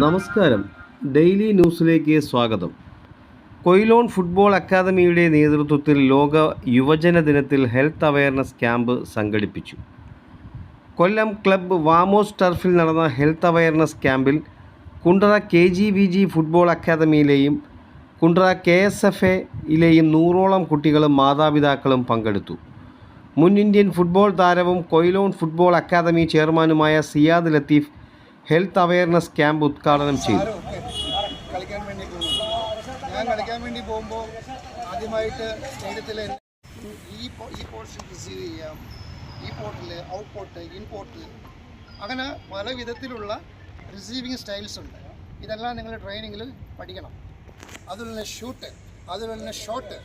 നമസ്കാരം. ഡെയിലി ന്യൂസിലേക്ക് സ്വാഗതം. കൊയിലോൺ ഫുട്ബോൾ അക്കാദമിയുടെ നേതൃത്വത്തിൽ ലോക യുവജന ദിനത്തിൽ ഹെൽത്ത് അവയർനെസ് ക്യാമ്പ് സംഘടിപ്പിച്ചു. കൊല്ലം ക്ലബ്ബ് വാമോസ് ടർഫിൽ നടന്ന ഹെൽത്ത് അവയർനെസ് ക്യാമ്പിൽ Kundara K G V G football അക്കാദമിയിലെയും Kundara K S F എയിലെയും നൂറോളം കുട്ടികളും മാതാപിതാക്കളും പങ്കെടുത്തു. മുൻ ഇന്ത്യൻ ഫുട്ബോൾ താരവും കൊയിലോൺ ഫുട്ബോൾ അക്കാദമി ചെയർമാനുമായ Siyad Latheef health awareness camp ഉദ്ഘാടനം ചെയ്തു. ഞാൻ കളിക്കാൻ വേണ്ടി ആദ്യമായിട്ട് ഈ റിസീവ് ചെയ്യാം. ഈ പോർട്ടിൽ ഔട്ട് ഇൻ അങ്ങനെ പല വിധത്തിലുള്ള റിസീവിങ് സ്റ്റൈൽസ് ഉണ്ട്. ഇതെല്ലാം നിങ്ങൾ ട്രെയിനിങ്ങിൽ പഠിക്കണം. അതുപോലെ തന്നെ ഷൂട്ട് അതുപോലെ തന്നെ ഷോട്ട്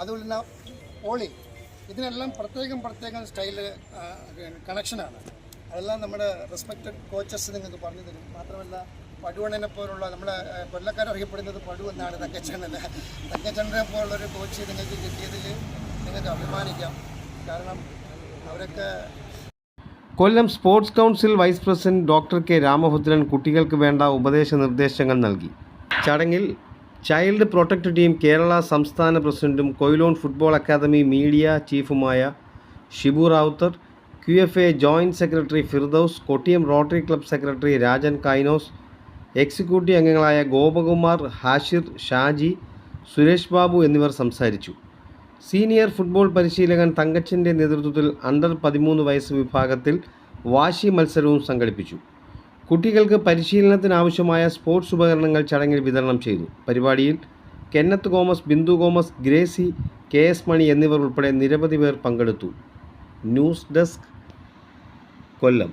അതുപോലെ തന്നെ പോളി ഇതിനെല്ലാം പ്രത്യേകം പ്രത്യേകം സ്റ്റൈൽ കണക്ഷനാണ് അതെല്ലാം നമ്മുടെ റെസ്പെക്റ്റഡ് കോച്ചസ് നിങ്ങൾക്ക് പറഞ്ഞു തരും. മാത്രമല്ല പടുവണ്ണനെ പോലുള്ള നമ്മുടെ കൊല്ലക്കാർ അറിയപ്പെടുന്നത് പടു എന്നാണ് തങ്കച്ചണ്ണന് തങ്കച്ചണ്ണനെ പോലുള്ളൊരു കോച്ച് നിങ്ങൾക്ക് കിട്ടിയതിൽ നിങ്ങൾക്ക് അഭിമാനിക്കാം. കാരണം അവരൊക്കെ Kollam sports council vice president doctor K Ramabhadran കുട്ടികൾക്ക് വേണ്ട ഉപദേശ നിർദ്ദേശങ്ങൾ നൽകി. ചടങ്ങിൽ ചൈൽഡ് പ്രൊട്ടക്ട് ടീം കേരള സംസ്ഥാന പ്രസിഡന്റും Quilon football academy media ചീഫുമായ Shibu Rawther Q F A joint secretary Firdous Kottiyam rotary club secretary Rajan Kainos executive അംഗങ്ങളായ ഗോപകുമാർ ഹാഷിർ ഷാജി സുരേഷ് ബാബു എന്നിവർ സംസാരിച്ചു. സീനിയർ ഫുട്ബോൾ പരിശീലകൻ തങ്കച്ചന്റെ നേതൃത്വത്തിൽ അണ്ടർ പതിമൂന്ന് വയസ്സ് വിഭാഗത്തിൽ വാശി മത്സരവും സംഘടിപ്പിച്ചു. കുട്ടികൾക്ക് പരിശീലനത്തിനാവശ്യമായ സ്പോർട്സ് ഉപകരണങ്ങൾ ചടങ്ങിൽ വിതരണം ചെയ്തു. പരിപാടിയിൽ Kenneth Comas Bindu Comas Gracy K S Mani എന്നിവർ ഉൾപ്പെടെ നിരവധി പേർ പങ്കെടുത്തു. ന്യൂസ് ഡെസ്ക് കൊല്ലം